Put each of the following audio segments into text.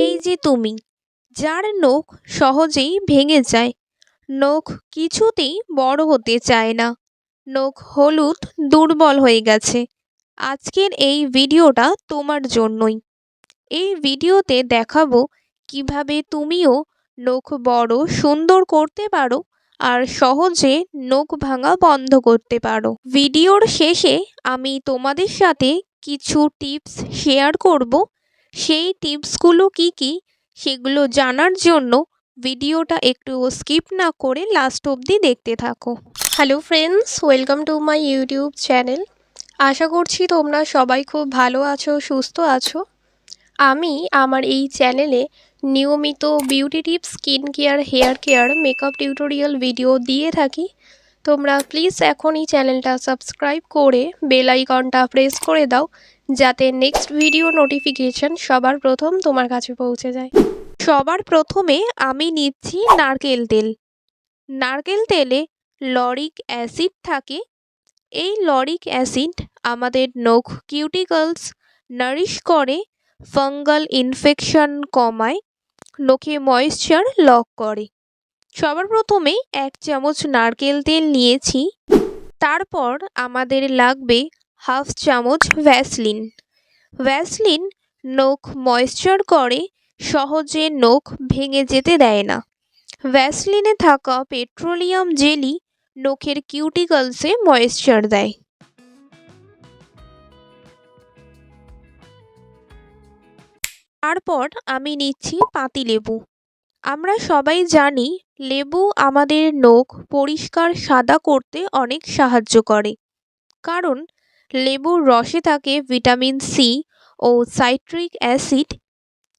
এই যে তুমি, যার নখ সহজেই ভেঙে যায়, নখ কিছুতেই বড় হতে চায় না। নখ হলুদ, দুর্বল হয়ে গেছে। আজকের এই ভিডিওটা তোমার জন্যই। এই ভিডিওতে দেখাবো কীভাবে তুমিও নখ বড় সুন্দর করতে পারো আর সহজে নখ ভাঙা বন্ধ করতে পারো। ভিডিওর শেষে আমি তোমাদের সাথে কিছু টিপস শেয়ার করব সেই টিপসগুলো কি কি? সেগুলো জানার জন্য ভিডিওটা একটু স্কিপ না করে লাস্ট অবধি দেখতে থাকো। Hello friends welcome to my YouTube channel আশা করছি তোমরা সবাই খুব ভালো আছো, সুস্থ আছো। আমি আমার এই চ্যানেলে নিয়মিত beauty tips skin care hair care makeup tutorial video দিয়ে থাকি। তোমরা প্লিজ এখনই চ্যানেলটা সাবস্ক্রাইব করে বেল আইকনটা প্রেস করে দাও। যাতে নেক্সট ভিডিও নোটিফিকেশন সবার প্রথম তোমার কাছে পৌঁছে যায়। সবার প্রথমে আমি নিচ্ছি নারকেল তেল। নারকেল তেলে লরিক অ্যাসিড থাকে। এই লরিক অ্যাসিড আমাদের নখ কিউটিকলস নারিশ করে ফাঙ্গাল ইনফেকশন কমায়, নখে ময়েশ্চার লক করে। সবার প্রথমে এক চামচ নারকেল তেল নিয়েছি। তারপর আমাদের লাগবে হাফ চামচ ভ্যাসলিন ভ্যাসলিন নখ ময়েশ্চার করে, সহজে নখ ভেঙে যেতে দেয় না। ভ্যাসলিনে থাকা পেট্রোলিয়াম জেলি নখের কিউটিকলসে ময়েশ্চার দেয়। তারপর আমি নিচ্ছি পাতিলেবু আমরা সবাই জানি, লেবু আমাদের নখ পরিষ্কার সাদা করতে অনেক সাহায্য করে। কারণ লেবুর রসে থাকে ভিটামিন সি ও সাইট্রিক অ্যাসিড।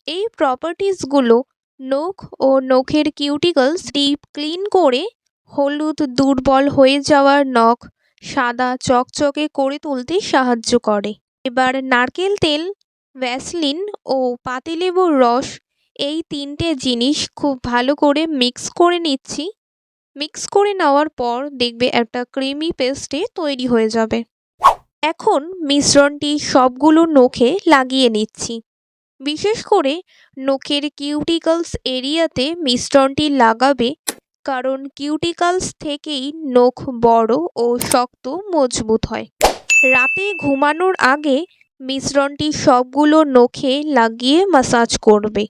এই প্রপার্টিসগুলো নখ ও নখের কিউটিকলস ডিপ ক্লিন করে হলুদ, দুর্বল হয়ে যাওয়ার নখ সাদা চকচকে করে তুলতে সাহায্য করে। এবার নারকেল তেল ভ্যাসলিন ও পাতিলেবুর রস এই তিনটে জিনিস খুব ভালো করে মিক্স করে নিচ্ছি। মিক্স করে নেওয়ার পর দেখবে একটা ক্রিমি পেস্টে তৈরি হয়ে যাবে। এখন মিশ্রণটি সবগুলো নখে লাগিয়ে নিচ্ছি। বিশেষ করে নখের কিউটিকলস এরিয়াতে মিশ্রণটি লাগাবে, কারণ কিউটিকলস থেকেই নখ বড় ও শক্ত মজবুত হয়। রাতে ঘুমানোর আগে মিশ্রণটি সবগুলো নখে লাগিয়ে মাসাজ করবে,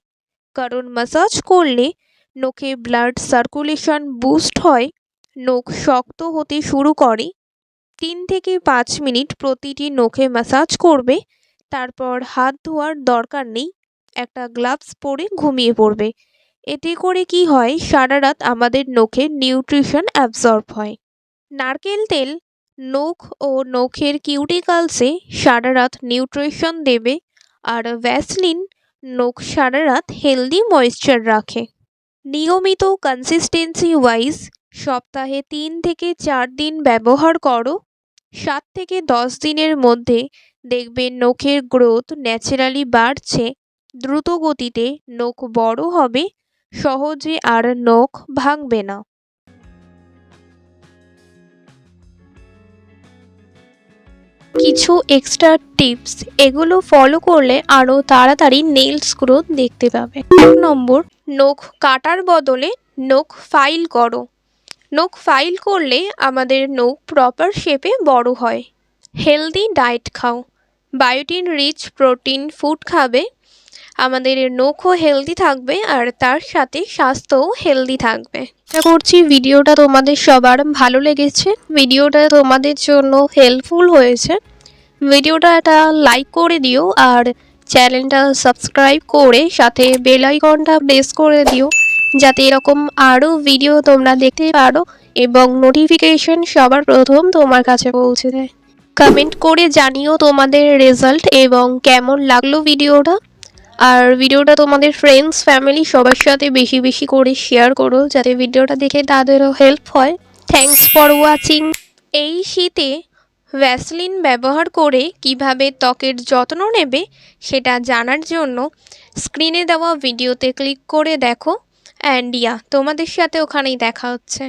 কারণ মাসাজ করলে নখে ব্লাড সার্কুলেশন বুস্ট হয়, নখ শক্ত হতে শুরু করে তিন থেকে পাঁচ মিনিট প্রতিটি নখে ম্যাসাজ করবে, তারপর হাত ধোয়ার দরকার নেই, একটা গ্লাভস পরে ঘুমিয়ে পড়বে। এতে করে কি হয়, সারা রাত আমাদের নখে নিউট্রিশন অ্যাবজর্ব হয়। নারকেল তেল, নখ ও নখের কিউটিকালসে সারা রাত নিউট্রিশন দেবে আর ভ্যাসলিন নখ সারা রাত হেলদি ময়েশ্চার রাখে। নিয়মিত কনসিস্টেন্সি ওয়াইজ সপ্তাহে তিন থেকে চার দিন ব্যবহার করো সাত থেকে দশ দিনের মধ্যে দেখবে নখের গ্রোথ ন্যাচারালি বাড়ছে, দ্রুত গতিতে নখ বড় হবে, সহজে আর নখ ভাঙবে না। কিছু এক্সট্রা টিপস এগুলো ফলো করলে আরও তাড়াতাড়ি নেলস গ্রোথ দেখতে পাবে। এক নম্বর, নখ কাটার বদলে নখ ফাইল করো। নখ ফাইল করলে আমাদের নখ প্রপার শেপে বড় হয়। হেলদি ডায়েট খাও। বায়োটিন রিচ প্রোটিন ফুড খাবে। আমাদের নখও হেলদি থাকবে আর তার সাথে স্বাস্থ্যও হেলদি থাকবে। আশা করছি ভিডিওটা তোমাদের সবার ভালো লেগেছে। ভিডিওটা তোমাদের জন্য হেল্পফুল হয়েছে। ভিডিওটা একটা লাইক করে দিও আর চ্যানেলটা সাবস্ক্রাইব করে সাথে বেল আইকনটা প্রেস করে দিও। যাতে এরকম আরও ভিডিও তোমরা দেখতে পারো এবং নোটিফিকেশন সবার প্রথম তোমার কাছে পৌঁছে দেয় কমেন্ট করে জানিও তোমাদের রেজাল্ট এবং কেমন লাগল ভিডিওটা আর ভিডিওটা তোমাদের ফ্রেন্ডস ফ্যামিলি সবার সাথে বেশি বেশি করে শেয়ার করো যাতে ভিডিওটা দেখে তাদেরও হেল্প হয়। থ্যাংকস ফর ওয়াচিং এই শীতে ভ্যাসলিন ব্যবহার করে কীভাবে ত্বকের যত্ন নেবে সেটা জানার জন্য স্ক্রিনে দেওয়া ভিডিওতে ক্লিক করে দেখো। অ্যান্ড ইয়া তোমাদের সাথে ওখানেই দেখা হচ্ছে।